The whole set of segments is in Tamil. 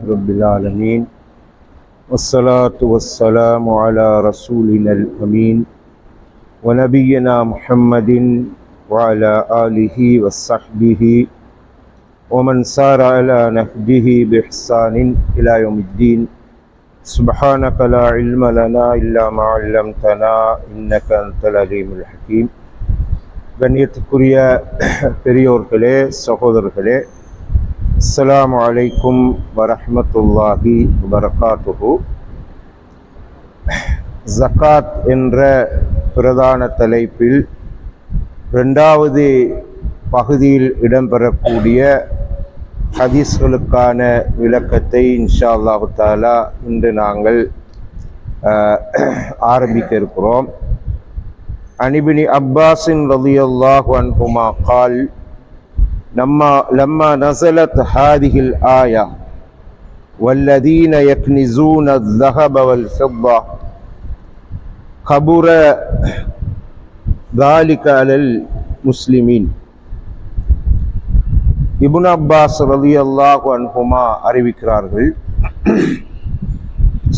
رب العالمين والصلاة والسلام على رسولنا الأمين ونبينا محمد وعلى آله وصحبه ومن سار على نهجه بإحسان إلى يوم الدين سبحانك لا علم لنا إلا ما علمتنا إنك أنت العليم الحكيم கண்ணியத்துக்குரிய பெரியோர்களே சகோதரர்களே அஸ்லாம் வலைக்கும் வரமத்துல்லாஹி வரகாத்துஹு ஜக்காத் என்ற பிரதான தலைப்பில் ரெண்டாவது பகுதியில் இடம்பெறக்கூடிய ஹதீஸ்களுக்கான விளக்கத்தை இன்ஷா அல்லாஹு தாலா இன்று நாங்கள் ஆரம்பிக்க இருக்கிறோம். அனிபினி அப்பாஸின் ரதியுல்லாஹு அன்புமா கால் لما لما نزلت هذه الآية والذين يكنزون الذهب والفضة كبر ذلك على المسلمين இப்னு அப்பாஸ் ரலியல்லாஹு அன்ஹுமா அறிவிக்கிறார்கள்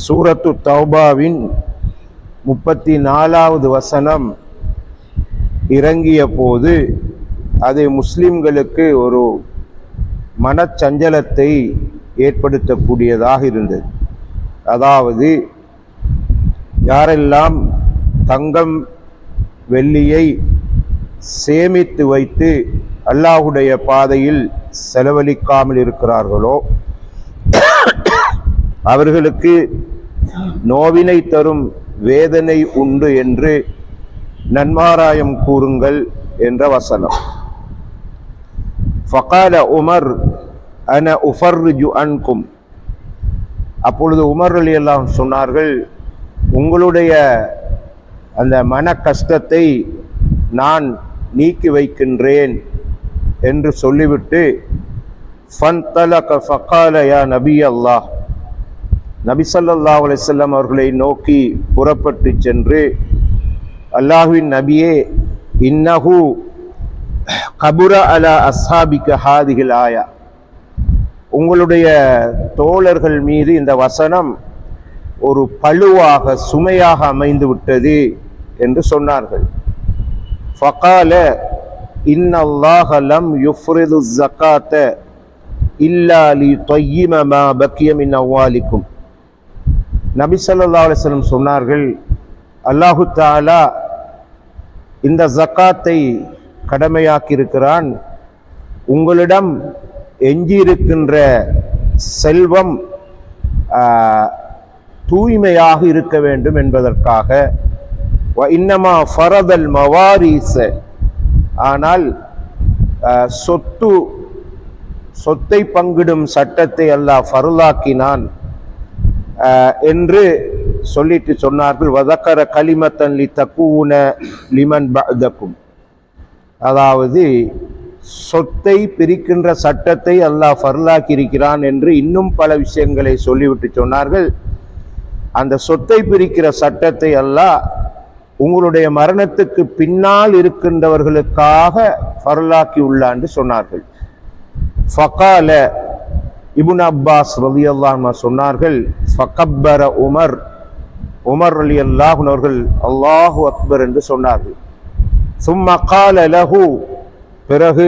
சூரத்து தௌபாவின் முப்பத்தி நாலாவது வசனம் இறங்கிய போது அது முஸ்லிம்களுக்கு ஒரு மனச்சஞ்சலத்தை ஏற்படுத்தக்கூடியதாக இருந்தது. அதாவது யாரெல்லாம் தங்கம் வெள்ளியை சேமித்து வைத்து அல்லாஹுடைய பாதையில் செலவழிக்காமல் இருக்கிறார்களோ அவர்களுக்கு நோவினை தரும் வேதனை உண்டு என்று நன்மாராயம் கூறுங்கள் என்ற வசனம். ஃபகால உமர் அன உஃபர்ஜு அன்கும் அப்பொழுது உமர் அலி எல்லாம் சொன்னார்கள் உங்களுடைய அந்த மன கஷ்டத்தை நான் நீக்கி வைக்கின்றேன் என்று சொல்லிவிட்டு ஃபன்தலக ஃபகால யா நபி அல்லாஹ் நபிசல்லா அலிசல்லாம் அவர்களை நோக்கி புறப்பட்டு சென்று அல்லாஹ்வின் நபியே இன்னஹு கபுர அலா அஸ்ஹாபிக ஹாதிகில் ஆயா. உங்களுடைய தோழர்கள் மீது இந்த வசனம் ஒரு பழுவாக சுமையாக அமைந்து விட்டது என்று சொன்னார்கள். ஃபகால இன்னல்லாஹ லம் யுஃப்ரிது ஜக்காத்த இல்லாலி தொய்யிமமா பக்கியம் மா அவ்வாலிக்கும். நபி சொல்லா அலிஸ்லம் சொன்னார்கள் அல்லாஹு தாலா இந்த ஜக்காத்தை கடமையாக்கியிருக்கிறான். உங்களிடம் எஞ்சியிருக்கின்ற செல்வம் தூய்மையாக இருக்க வேண்டும் என்பதற்காக. வ இன்னமா ஃபரதல் மவாரிச. ஆனால் சொத்து சொத்தை பங்கிடும் சட்டத்தை அல்லாஹ் ஃபருளாக்கினான் என்று சொல்லிட்டு சொன்னார்கள். வதக்கர களிமத்தன் லி தக்கூன லிமன் தக்கும் அதாவது சொத்தை பிரிக்கின்ற சட்டத்தை அல்லாஹ் ஃபர்லாக்கி இருக்கிறான் என்று இன்னும் பல விஷயங்களை சொல்லிவிட்டு சொன்னார்கள். அந்த சொத்தை பிரிக்கிற சட்டத்தை அல்லாஹ் உங்களுடைய மரணத்துக்கு பின்னால் இருக்கின்றவர்களுக்காக ஃபர்லாக்கி உள்ளான்னு சொன்னார்கள். ஃபகால இபுன் அப்பாஸ் ரவி அல்லாஹ் சொன்னார்கள் ஃபகப்பர உமர் உமர் அலி அல்லாஹ் அவர்கள் அல்லாஹு அக்பர் என்று சொன்னார்கள். சும்மா கால லஹு. பிறகு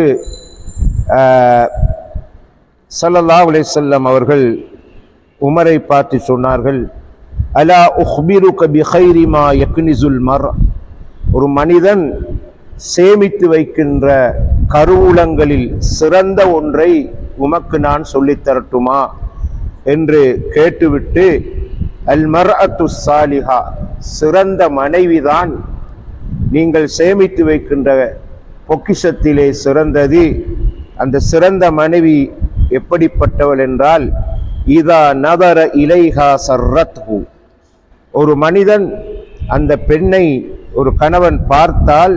சல்லல்லா ஸல்லல்லாஹு அவர்கள் உமரை பார்த்து சொன்னார்கள் அலா உஹ்பிருக கபி ஹைரிமா யக்னிசுல் மர் ஒரு மனிதன் சேமித்து வைக்கின்ற கருவூலங்களில் சிறந்த ஒன்றை உமக்கு நான் சொல்லித்தரட்டுமா என்று கேட்டுவிட்டு அல் மர் அத்து சாலிஹா சிறந்த மனைவிதான் நீங்கள் சேமித்து வைக்கின்ற பொக்கிஷத்திலே சிறந்தது. அந்த சிறந்த மனைவி எப்படிப்பட்டவள் என்றால் இதா நதர இலைஹா சர்ரத்ஹு. ஒரு மனிதன் அந்த பெண்ணை ஒரு கணவன் பார்த்தால்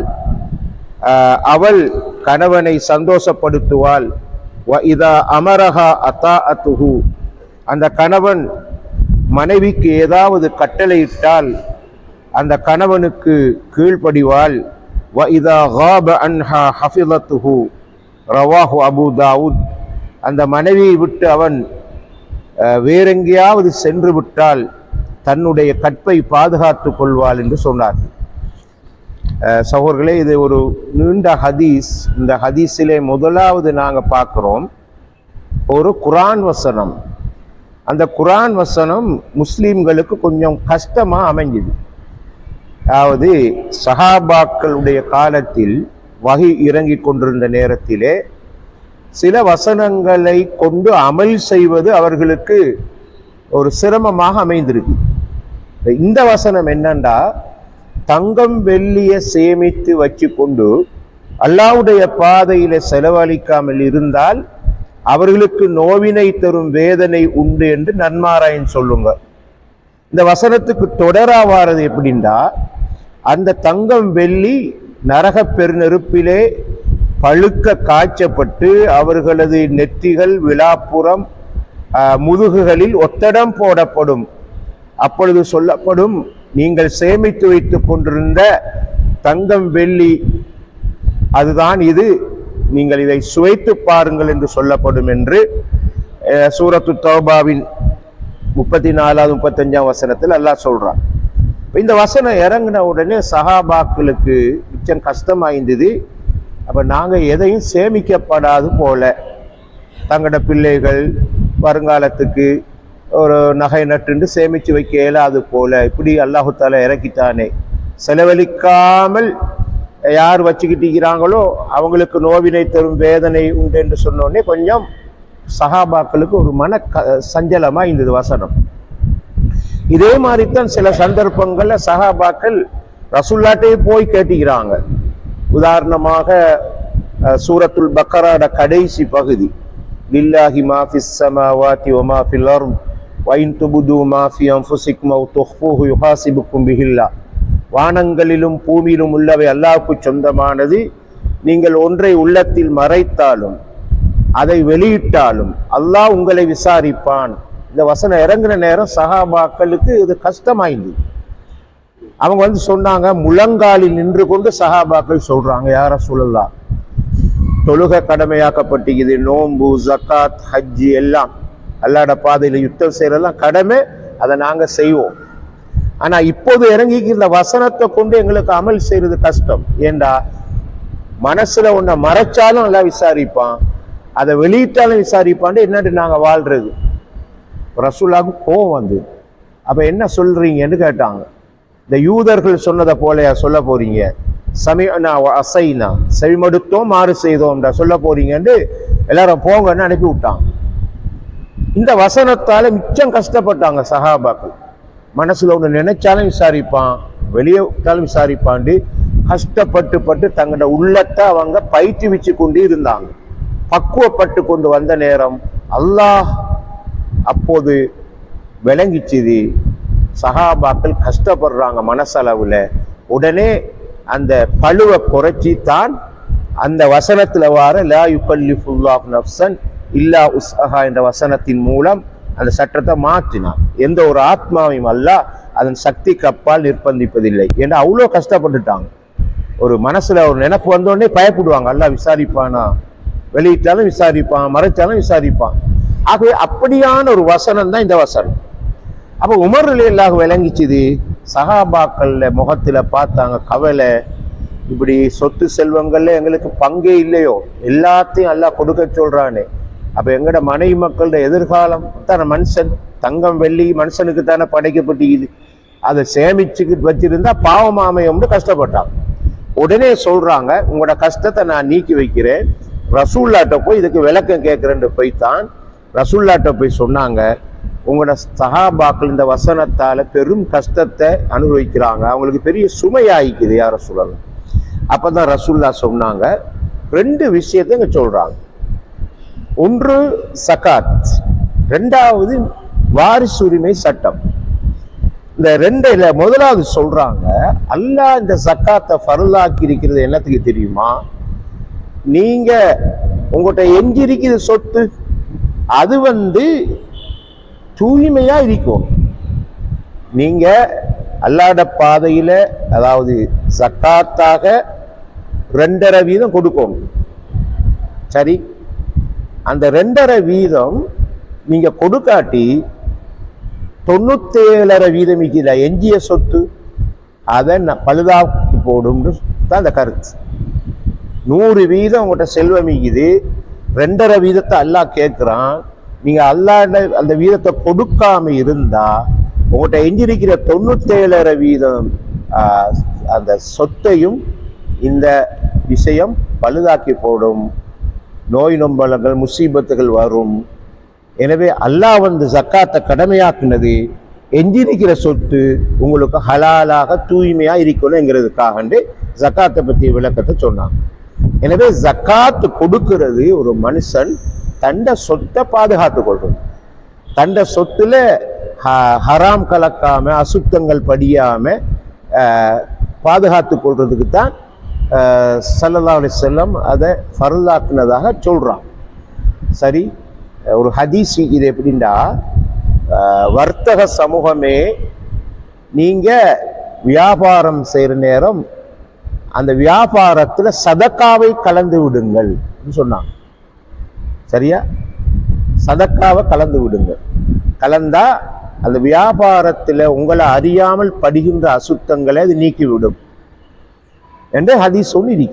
அவள் கணவனை சந்தோஷப்படுத்துவாள். வ இதா அமரஹா அத்தா அத்தாஅத்துஹு அந்த கணவன் மனைவிக்கு ஏதாவது கட்டளையிட்டால் அந்த கணவனுக்கு கீழ்ப்படிவாள். வ இதா ஹாப அன்ஹா ஹஃபிலத்துஹு ரவாஹு அபு தாவுத். அந்த மனைவியை விட்டு அவன் வேறெங்கேயாவது சென்று விட்டால் தன்னுடைய கற்பை பாதுகாத்து கொள்வாள் என்று சொன்னார் சகோர்களே இது ஒரு நீண்ட ஹதீஸ். இந்த ஹதீஸிலே முதலாவது நாங்கள் பார்க்குறோம் ஒரு குரான் வசனம். அந்த குரான் வசனம் முஸ்லீம்களுக்கு கொஞ்சம் கஷ்டமாக அமைஞ்சுது. அதாவது சஹாபாக்களுடைய காலத்தில் வகை இறங்கி கொண்டிருந்த நேரத்திலே சில வசனங்களை கொண்டு அமல் செய்வது அவர்களுக்கு ஒரு சிரமமாக அமைந்திருக்கு. இந்த வசனம் என்னண்டா? தங்கம் வெள்ளிய சேமித்து வச்சு கொண்டு அல்லாவுடைய பாதையில செலவழிக்காமல் இருந்தால் அவர்களுக்கு நோவினை தரும் வேதனை உண்டு என்று நன்மாராயன் சொல்லுங்க. இந்த வசனத்துக்கு தொடராவாரது எப்படின்னா அந்த தங்கம் வெள்ளி நரக பெருநெருப்பிலே பழுக்க காய்ச்சப்பட்டு அவர்களது நெற்றிகள் விழாப்புறம் முதுகுகளில் ஒத்தடம் போடப்படும். அப்பொழுது சொல்லப்படும் நீங்கள் சேமித்து வைத்துக் கொண்டிருந்த தங்கம் வெள்ளி அதுதான் இது. நீங்கள் இதை சுவைத்து பாருங்கள் என்று சொல்லப்படும் என்று சூரத்து தௌபாவின் முப்பத்தி நாலாவது முப்பத்தஞ்சாம் வசனத்தில் அல்லாஹ் சொல்றான். இந்த வசனம் இறங்கின உடனே சஹாபாக்களுக்கு மிச்சம் கஷ்டமாயிருந்தது. அப்போ நாங்கள் எதையும் சேமிக்கப்படாது போல. தங்களோட பிள்ளைகள் வருங்காலத்துக்கு ஒரு நகை நட்டுண்டு சேமித்து வைக்க இயலாது போல. இப்படி அல்லாஹுத்தால இறக்கித்தானே செலவழிக்காமல் யார் வச்சுக்கிட்டிருக்கிறாங்களோ அவங்களுக்கு நோவினை தரும் வேதனை உண்டு என்று சொன்னோடனே கொஞ்சம் சஹாபாக்களுக்கு ஒரு மன க சஞ்சலமாக இருந்தது வசனம். இதே மாதிரி தான் சில சந்தர்ப்பங்கள்ல சஹாபாக்கள் ரசுல்லாட்டே போய் கேட்டுக்கிறாங்க. உதாரணமாக சூரத்துல் பக்கராட கடைசி பகுதி. லில்லாஹி மாஃபிஸ் ஸமாவாதி ஃபில் அர்த் வ இன் யுஹாசிபுக்கும் பிஹில்லா. வானங்களிலும் பூமியிலும் உள்ளவை அல்லாவுக்கு சொந்தமானது. நீங்கள் ஒன்றை உள்ளத்தில் மறைத்தாலும் அதை வெளியிட்டாலும் அல்லாஹ் உங்களை விசாரிப்பான். இந்த வசனம் இறங்குன நேரம் சஹாபாக்களுக்கு இது கஷ்டமாயிருந்தது அவங்க வந்து சொன்னாங்க முழங்காலில் நின்று கொண்டு சஹாபாக்கள் சொல்றாங்க யார சொல்லலாம் தொழுக கடமையாக்கப்பட்டிருக்குது. நோம்பு ஜக்காத் ஹஜ்ஜி எல்லாம் அல்லாட பாதையில் யுத்தம் செய்யறதெல்லாம் கடமை. அதை நாங்கள் செய்வோம். ஆனால் இப்போது இறங்கிக்கு இந்த வசனத்தை கொண்டு எங்களுக்கு அமல் செய்யறது கஷ்டம். ஏண்டா? மனசில் உன்னை மறைச்சாலும் நல்லா விசாரிப்பான். அதை வெளியிட்டாலும் விசாரிப்பான்ட்டு என்னட்டு நாங்கள் வாழ்றது? ரசூலாவுக்கு கோவம் வந்து அப்போ என்ன சொல்கிறீங்கன்னு கேட்டாங்க. இந்த யூதர்கள் சொன்னதை போலயா சொல்ல போறீங்க? சமயனா அசைனா. செவிமடுத்தோம் மாறு செய்தோம்டா சொல்ல போறீங்கன்னு எல்லாரும் போங்கன்னு அனுப்பி விட்டாங்க. இந்த வசனத்தால் மிச்சம் கஷ்டப்பட்டாங்க சஹாபாக்கள். மனசில் ஒன்று நினைச்சாலும் விசாரிப்பான் வெளியே விட்டாலும் விசாரிப்பாண்டு கஷ்டப்பட்டு பட்டு தங்களோட உள்ளத்தை அவங்க பயிற்றுவிச்சு கொண்டு இருந்தாங்க. பக்குவப்பட்டு கொண்டு வந்த நேரம் அல்லாஹ் அப்போது விளங்கிச்சுது சகாபாக்கள் கஷ்டப்படுறாங்க மனசளவில். உடனே அந்த பழுவை குறைச்சி தான் அந்த வசனத்தில் வார லா யுகல்லிஃபுல்லாஹ் நஃப்சன் இல்லா உஸ்ஹா என்ற வசனத்தின் மூலம் அந்த சட்டத்தை மாற்றினான். எந்த ஒரு ஆத்மாவையும் அல்ல அதன் சக்திக்கு அப்பால் நிர்பந்திப்பதில்லை. என்று அவ்வளோ கஷ்டப்பட்டுட்டாங்க. ஒரு மனசில் ஒரு நினப்பு வந்தோடனே பயப்படுவாங்க. அல்லாஹ் விசாரிப்பானா? வெளியிட்டாலும் விசாரிப்பான் மறைச்சாலும் விசாரிப்பான். ஆகவே அப்படியான ஒரு வசனம் தான் இந்த வசனம். அப்போ உமர் அல்லாஹ் விளங்கிச்சுது சஹாபாக்கள்ல முகத்தில் பார்த்தாங்க கவலை. இப்படி சொத்து செல்வங்கள்ல எங்களுக்கு பங்கே இல்லையோ? எல்லாத்தையும் நல்லா கொடுக்க சொல்கிறானே அப்போ எங்களோட மனைவி மக்களோட எதிர்காலம் தானே மனுஷன்? தங்கம் வெள்ளி மனுஷனுக்கு தானே படைக்கப்பட்டிருக்குது அதை சேமிச்சுக்கிட்டு வச்சிருந்தா பாவமாமையம்னு கஷ்டப்பட்டாங்க. உடனே சொல்றாங்க உங்களோட கஷ்டத்தை நான் நீக்கி வைக்கிறேன். ரசூல்லாட்ட போய் இதுக்கு விளக்கம் கேட்கிறேன்னு போய்த்தான். ரசுல்லாட்ட போய் சொன்னாங்க உங்களோட சஹாபாக்கள் இந்த வசனத்தால் பெரும் கஷ்டத்தை அனுபவிக்கிறாங்க. அவங்களுக்கு பெரிய சுமையாயிக்குது யார சொல்லலாம் அப்பதான் ரசுல்லா சொன்னாங்க ரெண்டு விஷயத்தை இங்கே சொல்கிறாங்க ஒன்று சகாத். ரெண்டாவது வாரிசுரிமை சட்டம். இந்த ரெண்டில் முதலாவது சொல்கிறாங்க அல்லா இந்த சக்காத்தை ஃபருளாக்கி இருக்கிறது என்னத்துக்கு தெரியுமா? நீங்கள் உங்கள்கிட்ட எஞ்சி இருக்குது சொத்து அது வந்து தூய்மையாக இருக்கும். நீங்கள் அல்லாத பாதையில் அதாவது சக்காத்தாக ரெண்டரை வீதம் கொடுக்கணும் சரி? அந்த ரெண்டரை வீதம் நீங்கள் கொடுக்காட்டி தொண்ணூத்தேழரை வீதம் இருக்கிற எஞ்சிய சொத்து அதை நான் பழுதாக்கி போடும்னு தான் அந்த கருத்து. நூறு வீதம் உங்கள்கிட்ட செல்வம் இருக்குது ரெண்டரை வீதத்தை அல்லாஹ் கேட்குறான். நீங்கள் அல்லாஹ் அந்த வீதத்தை கொடுக்காம இருந்தா உங்கள்கிட்ட எஞ்சிருக்கிற தொண்ணூத்தேழரை வீதம் அந்த சொத்தையும் இந்த விஷயம் பழுதாக்கி போடும். நோய் நொம்பலங்கள் முசீபத்துகள் வரும். எனவே அல்லாஹ் வந்து ஜக்காத்தை கடமையாக்குனது எஞ்சிருக்கிற சொத்து உங்களுக்கு ஹலாலாக தூய்மையாக இருக்கணுங்கிறதுக்காகண்டு ஜக்காத்தை பற்றிய விளக்கத்தை சொன்னாங்க. எனவே ஜக்காத்து கொடுக்கிறது ஒரு மனுஷன் தண்ட சொத்தை பாதுகாத்து கொள்வது. தண்ட சொத்துல ஹ- ஹராம் கலக்காம அசுத்தங்கள் படியாம பாதுகாத்து கொள்றதுக்கு தான் சல்லல்லா அலி செல்லம் அதை ஃபருளாக்குனதாக சொல்றான். சரி ஒரு ஹதீஸ் இது எப்படின்னா வர்த்தக சமூகமே நீங்க வியாபாரம் செய்கிற நேரம் அந்த வியாபாரத்தில் சதக்காவை கலந்து விடுங்கள் சொன்னாங்க. சரியா? சதக்காவை கலந்து விடுங்கள். கலந்தா அந்த வியாபாரத்தில் உங்களை அறியாமல் படுகின்ற அசுத்தங்களை அது நீக்கிவிடும் என்று ஹதீஸ் சொல்லி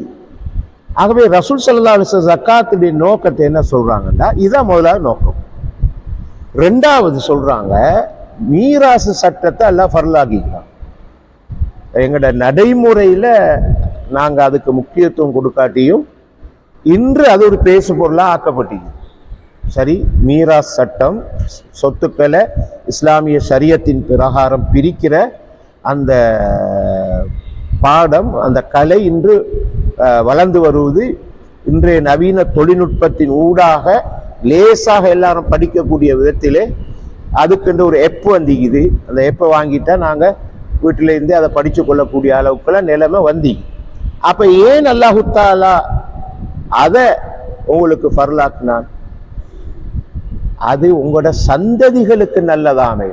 ஆகவே ரசூல் சல்லா அலிஸ்லாம் ஜக்காத்துடைய நோக்கத்தை என்ன சொல்கிறாங்கன்னா இதான் முதலாவது நோக்கம். ரெண்டாவது சொல்கிறாங்க மீராசு சட்டத்தை எல்லாம் ஃபர்லாகிக்கிறான் எங்களோட நடைமுறையில் நாங்கள் அதுக்கு முக்கியத்துவம் கொடுக்காட்டியும் இன்று அது ஒரு பேசு பொருளாக ஆக்கப்பட்டிருக்கு சரி மீரா சட்டம் சொத்துக்களை இஸ்லாமிய ஷரியத்தின் பிரகாரம் பிரிக்கிற அந்த பாடம் அந்த கலை இன்று வளர்ந்து வருவது இன்றைய நவீன தொழில்நுட்பத்தின் ஊடாக லேசாக எல்லாரும் படிக்கக்கூடிய விதத்திலே அதுக்கென்று ஒரு எப்போ வந்திக்குது? அந்த எப்பை வாங்கிட்டா நாங்கள் வீட்டில இருந்து அதை படித்து கொள்ளக்கூடிய அளவுக்குலாம் நிலைமை வந்தி. அப்போ ஏன் அல்லாஹுத்தாலா அதை உங்களுக்கு ஃபர்லாக்குனான் அது உங்களோட சந்ததிகளுக்கு நல்லதாமே.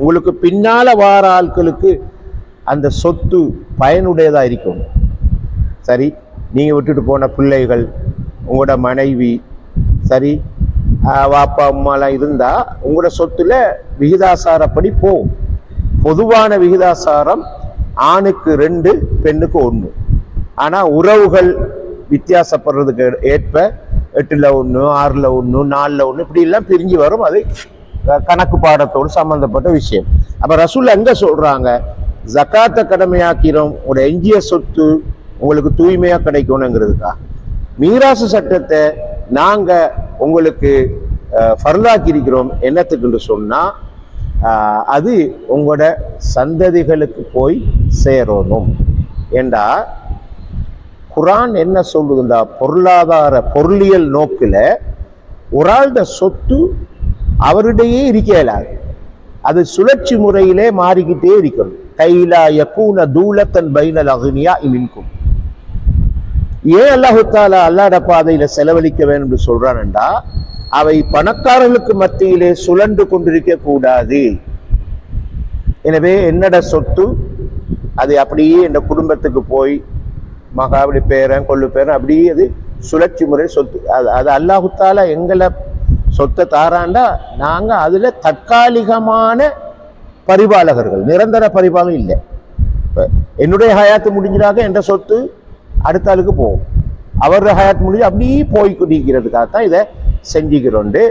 உங்களுக்கு பின்னால வார ஆட்களுக்கு அந்த சொத்து பயனுடையதா இருக்கும். சரி நீங்கள் விட்டுட்டு போன பிள்ளைகள் உங்களோட மனைவி சரி வாப்பா அம்மாலாம் இருந்தா உங்களோட சொத்துல விகிதாசாரப்படி போகும். பொதுவான விகிதாசாரம் ஆணுக்கு ரெண்டு பெண்ணுக்கு ஒன்று ஆனால் உறவுகள் வித்தியாசப்படுறதுக்கு ஏற்ப எட்டில் ஒன்று ஆறில் ஒன்று நாலில் ஒன்று இப்படிலாம் பிரிஞ்சு வரும். அது கணக்கு பாடத்தோடு சம்பந்தப்பட்ட விஷயம். அப்போ ரசூல் எங்கே சொல்கிறாங்க ஜக்காத்தை கடமையாக்கிறோம் ஒரு எஞ்சிய சொத்து உங்களுக்கு தூய்மையாக கிடைக்கணுங்கிறதுக்கா மீராசு சட்டத்தை நாங்கள் உங்களுக்கு ஃபர்தாக்கி இருக்கிறோம் என்னத்துக்குன்னு சொன்னால் அது உங்களோட சந்ததிகளுக்கு போய் சேரணும். ஏண்டா? குரான் என்ன சொல்லுதுண்டா? பொருளாதார பொருளியல் நோக்கில் ஒரு ஆள்ட சொத்து அவருடையே இருக்கலாது அது சுழற்சி முறையிலே மாறிக்கிட்டே இருக்கணும். கைலா யக்கூன தூலத்தன் பைனல் அகுனியா இமின்கும். ஏன் அல்லாஹு தாலா அல்லாட பாதையில செலவழிக்க வேண்டும் என்று சொல்றான்டா அவை பணக்காரர்களுக்கு மத்தியிலே சுழன்று கொண்டிருக்க கூடாது. எனவே என்னட சொத்து? அது அப்படியே என் குடும்பத்துக்கு போய் மகாபலி பேரன் கொள்ளு பேரன் அப்படியே அது சுழற்சி முறை சொத்து. அது அது அல்லாஹுத்தால எங்களை சொத்தை தாராண்டா நாங்க அதுல தற்காலிகமான பரிபாலகர்கள் நிரந்தர பரிபாலம் இல்லை. என்னுடைய ஹயாத்து முடிஞ்சதாக என்ற சொத்து அடுத்த ஆளுக்கு போகும். அவருடைய ஹயாத்து முடிஞ்சு அப்படியே போய் குடிக்கிறதுக்காக தான் இதை செஞ்சுக்கிறோண்டு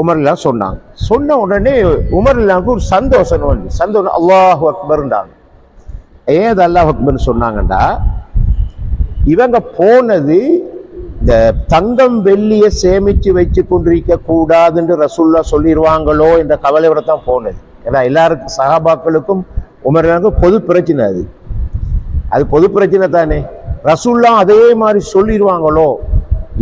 உமர்லாம் சொன்னாங்க. சொன்ன உடனே உமர்லாவுக்கு ஒரு சந்தோஷம் வந்து சந்தோஷம் அல்லாஹ் அக்பர்ன்றாங்க. ஏன் அது அல்லாஹ் அக்பர்னு சொன்னாங்கண்டா? இவங்க போனது இந்த தங்கம் வெள்ளியை சேமித்து வச்சு கொண்டிருக்க கூடாதுன்னு ரசூல்லா சொல்லிடுவாங்களோ என்ற கவலையோட தான் போனது. ஏன்னா எல்லாருக்கும் சகாபாக்களுக்கும் உமரனுக்கும் பொது பிரச்சனை அது. அது பொது பிரச்சனை தானே. ரசுல்லா அதே மாதிரி சொல்லிடுவாங்களோ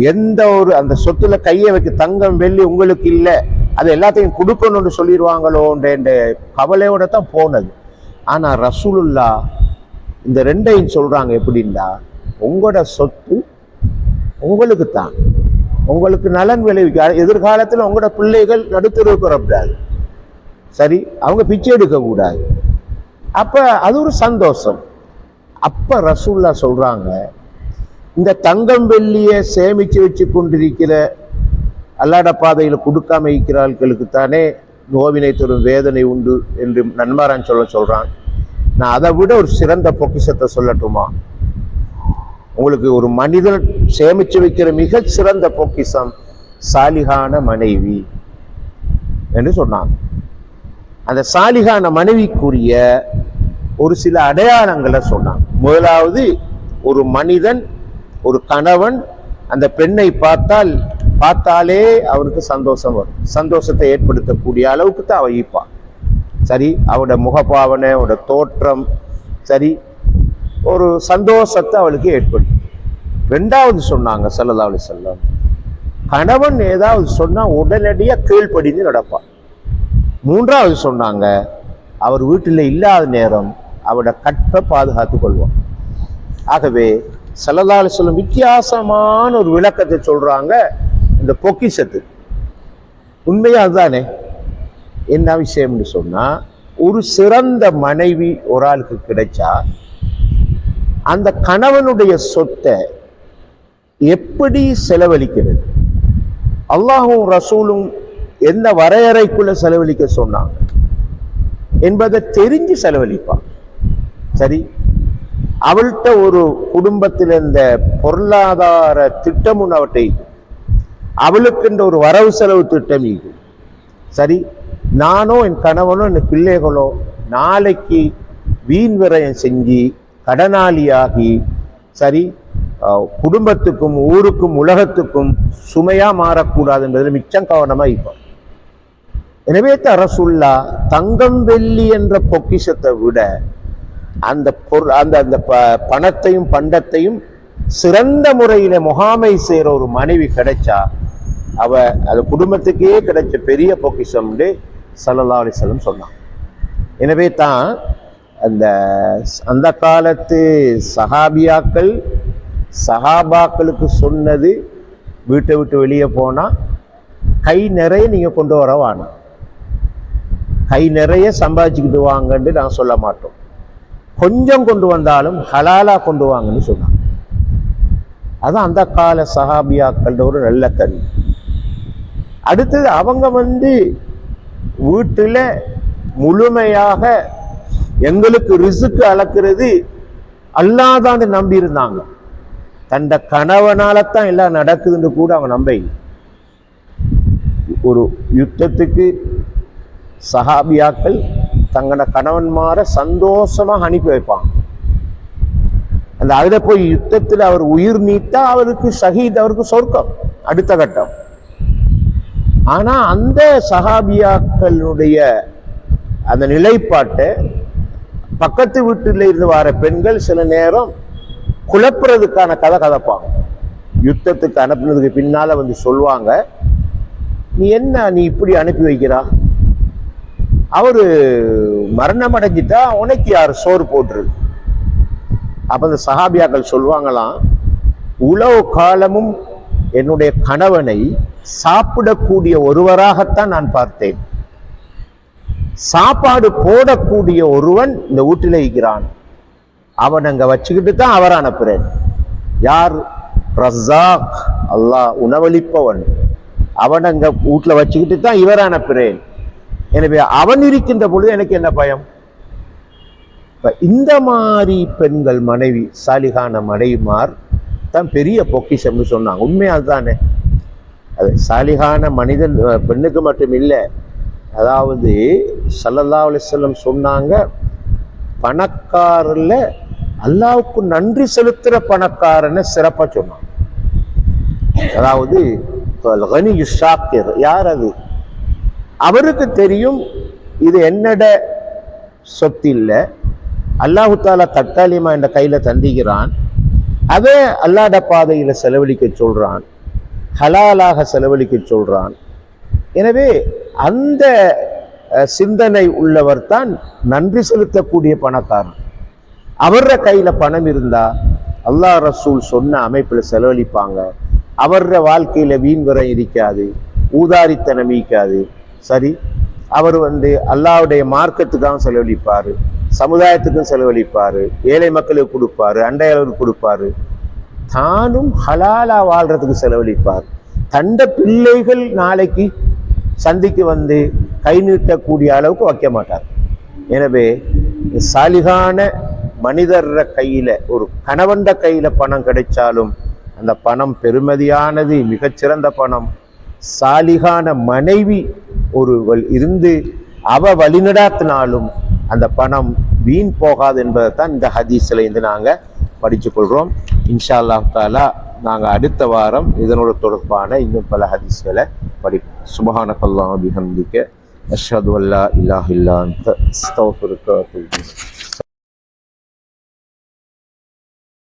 எந்த ஒரு அந்த சொத்துல கையை வைக்க தங்கம் வெள்ளி உங்களுக்கு இல்லை அது எல்லாத்தையும் கொடுக்கணும்னு சொல்லிடுவாங்களோன்ற கவலையோட தான் போனது. ஆனால் ரசூலுல்லா இந்த ரெண்டையும் சொல்கிறாங்க எப்படின்னா உங்களோட சொத்து உங்களுக்கு தான். உங்களுக்கு நலன் விளைவிக்க எதிர்காலத்தில் உங்களோட பிள்ளைகள் நடுத்தருக்கிறப்படாது சரி அவங்க பிச்சை எடுக்கக்கூடாது அப்போ அது ஒரு சந்தோஷம். அப்போ ரசூல்லா சொல்கிறாங்க இந்த தங்கம் வெள்ளியை சேமிச்சு வச்சு கொண்டிருக்கிற அல்லாட பாதையில் கொடுக்காம இருக்கிறார்களுக்கு தானே நோவினை தரும் வேதனை உண்டு என்று நன்மாரான் சொல்ல சொல்கிறான் நான் அதை விட ஒரு சிறந்த பொக்கிஷத்தை சொல்லட்டுமா? உங்களுக்கு ஒரு மனிதன் சேமிச்சு வைக்கிற மிக சிறந்த பொக்கிஷம் சாலிகான மனைவி என்று சொன்னாங்க. அந்த சாலிகான மனைவிக்குரிய ஒரு சில அடையாளங்களை சொன்னாங்க. முதலாவது ஒரு மனிதன் ஒரு கணவன் அந்த பெண்ணை பார்த்தால் பார்த்தாலே அவனுக்கு சந்தோஷம் வரும். சந்தோஷத்தை ஏற்படுத்தக்கூடிய அளவுக்கு தான் அவள் ஈப்பான் சரி அவட முகபாவனை அவட தோற்றம் சரி ஒரு சந்தோஷத்தை அவளுக்கு ஏற்படும் ரெண்டாவது சொன்னாங்க சல்லல்லா அலி செல்லம் கணவன் ஏதாவது சொன்னால் உடனடியாக கீழ்ப்படிந்து நடப்பான். மூன்றாவது சொன்னாங்க அவர் வீட்டில் இல்லாத நேரம் அவட கற்பை பாதுகாத்து கொள்வான். ஆகவே சல்லல்லா சொல்லும் வித்தியாசமான ஒரு விளக்கத்தை சொல்றாங்க இந்த பொக்கிஷத்து. உண்மையா அதுதானே? என்ன விஷயம்னு சொன்னா ஒரு சிறந்த மனைவி ஒரு ஆளுக்கு கிடைச்சா அந்த கணவனுடைய சொத்தை எப்படி செலவழிக்கிறது? அல்லாஹும் ரசூலும் எந்த வரையறைக்குள்ள செலவழிக்க சொன்னாங்க? என்பதை தெரிஞ்சு செலவழிப்பான் சரி அவள்கிட்ட ஒரு குடும்பத்தில் இருந்த பொருளாதார திட்டமும் அவட்டை அவளுக்குன்ற ஒரு வரவு செலவு திட்டம் இது சரி நானோ என் கணவனோ என் பிள்ளைகளோ நாளைக்கு வீண் விரயம் செஞ்சு கடனாளியாகி சரி குடும்பத்துக்கும் ஊருக்கும் உலகத்துக்கும் சுமையாக மாறக்கூடாது என்பதில் மிச்சம் கவனமாக இப்போ எனவே அரசுல்லா தங்கம் வெள்ளி என்ற பொக்கிஷத்தை விட அந்த பொருள் அந்த அந்த ப- பணத்தையும் பண்டத்தையும் சிறந்த முறையில் முகாமை செய்கிற ஒரு மனைவி கிடைச்சா அவ அது குடும்பத்துக்கே கிடைச்ச பெரிய பொக்கிஷம்னு சல்லல்லா அலிஸ்லம் சொன்னான். எனவே தான் அந்த அந்த காலத்து சஹாபியாக்கள் சஹாபாக்களுக்கு சொன்னது வீட்டை விட்டு வெளியே போனால் கை நிறைய நீங்கள் கொண்டு வர வேணாம். கை நிறைய சம்பாதிச்சுக்கிட்டு வாங்கன்னு நான் சொல்ல மாட்டோம். கொஞ்சம் கொண்டு வந்தாலும் ஹலாலா கொண்டு வாங்கன்னு சொன்னாங்க. அதான் அந்த கால சஹாபியாக்கள் ஒரு நல்ல கல்வி அடுத்தது அவங்க வந்து வீட்டில் முழுமையாக எங்களுக்கு ரிசுக்கு அளக்கிறது அல்லாதான்னு நம்பி இருந்தாங்க. தண்ட கணவனால தான் எல்லாம் நடக்குதுன்னு கூட அவங்க நம்ப ஒரு யுத்தத்துக்கு சஹாபியாக்கள் தங்களோட கணவன்மாரை சந்தோஷமாக அனுப்பி வைப்பாங்க. அந்த அதில் போய் யுத்தத்தில் அவர் உயிர் நீத்தா அவருக்கு ஷஹீத் அவருக்கு சொர்க்கம் அடுத்த கட்டம். ஆனால் அந்த சஹாபியாக்களுடைய அந்த நிலைப்பாட்டை பக்கத்து வீட்டில் இருந்து வர பெண்கள் சில நேரம் குழப்புறதுக்கான கதை கதப்பாங்க. யுத்தத்துக்கு அனுப்புனதுக்கு பின்னால் வந்து சொல்லுவாங்க நீ என்ன நீ இப்படி அனுப்பி வைக்கிறா? அவர் மரணம் அடைஞ்சிட்டா உனக்கு யார் சோறு போட்டுரு? அப்போ அந்த சஹாபியாக்கள் சொல்லுவாங்களாம் உழவு காலமும் என்னுடைய கணவனை சாப்பிடக்கூடிய ஒருவராகத்தான் நான் பார்த்தேன். சாப்பாடு போடக்கூடிய ஒருவன் இந்த வீட்டில் இருக்கிறான். அவன் அங்கே வச்சுக்கிட்டு தான் அவர் அனுப்புறேன். யார்? ரஸாக் அல்லாஹ் உணவளிப்பவன். அவன் அங்கே வீட்டில் வச்சுக்கிட்டு தான் இவர் அனுப்புறேன். எனவே அவன் இருக்கின்ற பொழுது எனக்கு என்ன பயம்? இப்போ இந்த மாதிரி பெண்கள் மனைவி சாலிகான மனைவிமார் தான் பெரிய பொக்கிஷம்னு சொன்னாங்க. உண்மையாக அதுதானே அது சாலிகான மனிதன் பெண்ணுக்கு மட்டும் இல்லை. அதாவது சல்லல்லா அலிஸ்லம் சொன்னாங்க பணக்காரில் அல்லாவுக்கு நன்றி செலுத்துகிற பணக்காரன்னு சிறப்பாக சொன்னான் அதாவது யார் அது? அவருக்கு தெரியும் இது என்னட சொத்து இல்லை அல்லாஹு தாலா தற்காலிகமாக என் கையில் தந்திக்கிறான். அதை அல்லாட பாதையில் செலவழிக்க சொல்கிறான் ஹலாலாக செலவழிக்க சொல்கிறான் எனவே அந்த சிந்தனை உள்ளவர் தான் நன்றி செலுத்தக்கூடிய பணக்காரன். அவர கையில் பணம் இருந்தால் அல்லாஹ் ரசூல் சொன்ன அமைப்பில் செலவழிப்பாங்க. அவர வாழ்க்கையில் வீண்வரம் இருக்காது. ஊதாரித்தனம் இருக்காது. சரி. அவர் வந்து அல்லாஹ்வுடைய மார்க்கத்துக்காக செலவழிப்பார். சமுதாயத்துக்கும் செலவழிப்பார். ஏழை மக்களுக்கு கொடுப்பாரு. அண்டையாளருக்கு கொடுப்பாரு. தானும் ஹலாலா வாழ்கிறதுக்கு செலவழிப்பார். தண்ட பிள்ளைகள் நாளைக்கு சந்திக்கு வந்து கை நீட்டக்கூடிய அளவுக்கு வைக்க மாட்டார். எனவே சாலிகான மனிதர கையில் ஒரு கணவண்ட கையில் பணம் கிடைச்சாலும் அந்த பணம் பெருமதியானது மிகச்சிறந்த பணம். சாலிகான மனைவி ஒருவள் இருந்து அவ வழிநடாத்தினாலும் அந்த பணம் வீண் போகாது என்பதை தான் இந்த ஹதீஸில் இருந்து நாங்கள் படித்துக் கொள்கிறோம் இன்ஷா அல்லாஹ் தாலா நாங்கள் அடுத்த வாரம் இதனோட தொடர்பான இன்னும் பல ஹதீஸ்களை படிப்போம். சுபஹானக்கல்லாம் அபிஹந்திக்க அஷது அல்லா இலாஹ் இல்லா